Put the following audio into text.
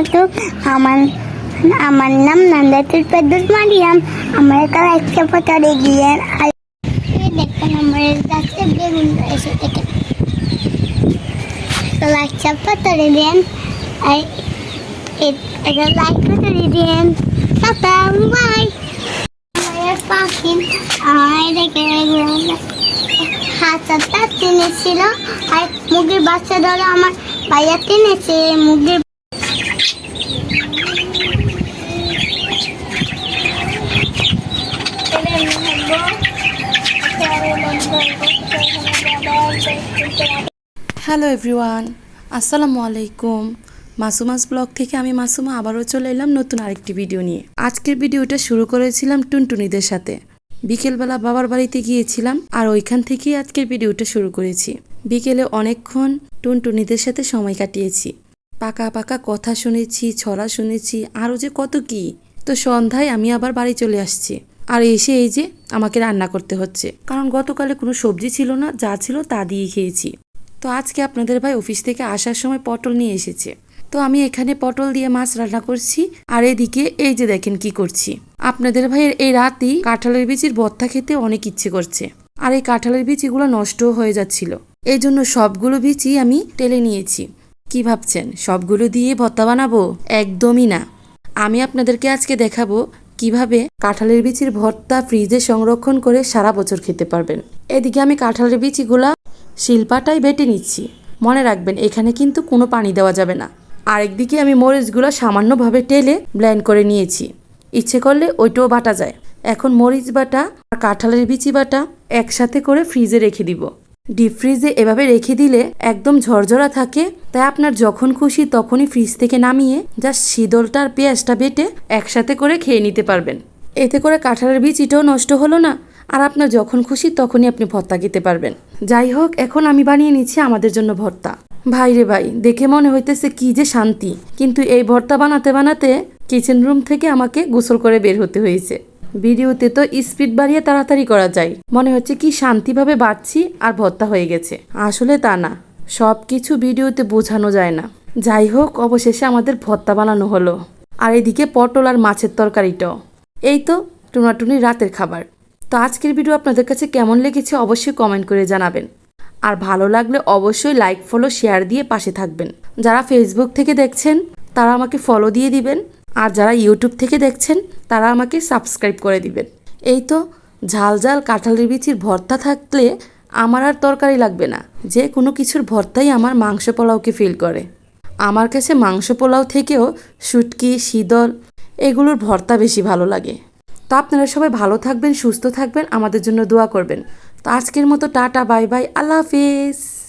বারাকাতু আমার আমার নাম নন্দাতুল পেদুল মারিয়াম। আমার একটা পতারে গিয়ে আর এই দেখুন, আমার গাছে বেগুন রয়েছে দেখেন তো লাইকটা পতারে দেন আর এটা লাইক পাখি আর মুরগির বাচ্চা ধরে আমার ভাইয়া টেনেছে। মুরগির হ্যালো এভরিওয়ান আসসালামু আলাইকুম। মাসুমাস ব্লগ থেকে আমি মাসুমা আবারও চলে এলাম নতুন আরেকটি ভিডিও নিয়ে। আজকের ভিডিওটা শুরু করেছিলাম টুনটুনিদের সাথে। বিকেলবেলা বাবার বাড়িতে গিয়েছিলাম আর ওইখান থেকেই আজকের ভিডিওটা শুরু করেছি। বিকেলে অনেকক্ষণ টুনটুনিদের সাথে সময় কাটিয়েছি। পাকা পাকা কথা শুনেছি, ছড়া শুনেছি, আরও যে কত কি। তো সন্ধ্যায় আমি আবার বাড়ি চলে আসছি। আর এসে এই যে আমাকে রান্না করতে হচ্ছে। কারণ গতকালে কোনো সবজি ছিল না, যা ছিল তা দিয়ে খেয়েছি। তো আজকে আপনাদের ভাই অফিস থেকে আসার সময় পটল নিয়ে এসেছে। তো আমি এখানে পটল দিয়ে মাছ রান্না করছি। আর এদিকে এই যে দেখেন কি করছি। আপনাদের ভাইয়ের এই রাতেই কাঁঠালের বীচির ভর্তা খেতে অনেক ইচ্ছে করছে। আর এই কাঁঠালের বীচিগুলো নষ্টও হয়ে যাচ্ছিল। এই জন্য সবগুলো বীচই আমি টেলে নিয়েছি। কি ভাবছেন, সবগুলো দিয়ে ভর্তা বানাবো? একদমই না। আমি আপনাদেরকে আজকে দেখাবো কীভাবে কাঁঠালের বিচির ভর্তা ফ্রিজে সংরক্ষণ করে সারা বছর খেতে পারবেন? এদিকে আমি কাঁঠালের বিচিগুলা শিল্পাটাই বেটে নিচ্ছি। মনে রাখবেন, এখানে কিন্তু কোনো পানি দেওয়া যাবে না। আরেকদিকে আমি মরিচগুলো সামান্যভাবে টেলে ব্লেন্ড করে নিয়েছি। ইচ্ছে করলে ওইটাও বাটা যায়। এখন মরিচ বাটা আর কাঁঠালের বিচি বাটা একসাথে করে ফ্রিজে রেখে দিব। ডিপ ফ্রিজে এভাবে রেখে দিলে একদম ঝরঝরা থাকে। তাই আপনার যখন খুশি তখনই ফ্রিজ থেকে নামিয়ে জাস্ট শীতলটা আর পেঁয়াজটা বেটে একসাথে করে খেয়ে নিতে পারবেন। এতে করে কাঁঠালের বীজটাও নষ্ট হলো না। আর আপনার যখন খুশি তখনই আপনি ভর্তা খেতে পারবেন। যাই হোক, এখন আমি বানিয়ে নিচ্ছি আমাদের জন্য ভর্তা। ভাই রে ভাই, দেখে মনে হইতেছে কি যে শান্তি। কিন্তু এই ভর্তা বানাতে বানাতে কিচেন রুম থেকে আমাকে গোসল করে বের হতে হয়েছে। ভিডিওতে তো স্পিড বাড়িয়ে তাড়াতাড়ি করা যায়। মনে হচ্ছে কি শান্তিভাবে বাড়ছি আর ভর্তা হয়ে গেছে। আসলে তা না। সব কিছু ভিডিওতে বোঝানো যায় না। যাই হোক, অবশেষে আমাদের ভর্তা বানানো হলো। আর এদিকে পটল আর মাছের তরকারিটাও। এই তো টুনাটুনি রাতের খাবার। তো আজকের ভিডিও আপনাদের কাছে কেমন লেগেছে অবশ্যই কমেন্ট করে জানাবেন। আর ভালো লাগলে অবশ্যই লাইক, ফলো, শেয়ার দিয়ে পাশে থাকবেন। যারা ফেসবুক থেকে দেখছেন, তারা আমাকে ফলো দিয়ে দিবেন। আর যারা ইউটিউব থেকে দেখছেন, তারা আমাকে সাবস্ক্রাইব করে দিবেন। এই তো ঝাল ঝাল কাঁঠালের বিচির ভর্তা থাকলে আমার আর তরকারি লাগবে না। যে কোনো কিছুর ভর্তাই আমার মাংস পোলাওকে ফিল করে। আমার কাছে মাংস পোলাও থেকেও শুটকি শীতল এগুলোর ভর্তা বেশি ভালো লাগে। তো আপনারা সবাই ভালো থাকবেন, সুস্থ থাকবেন, আমাদের জন্য দোয়া করবেন। তো আজকের মতো টাটা, বাই বাই, আল্লাহ হাফিজ।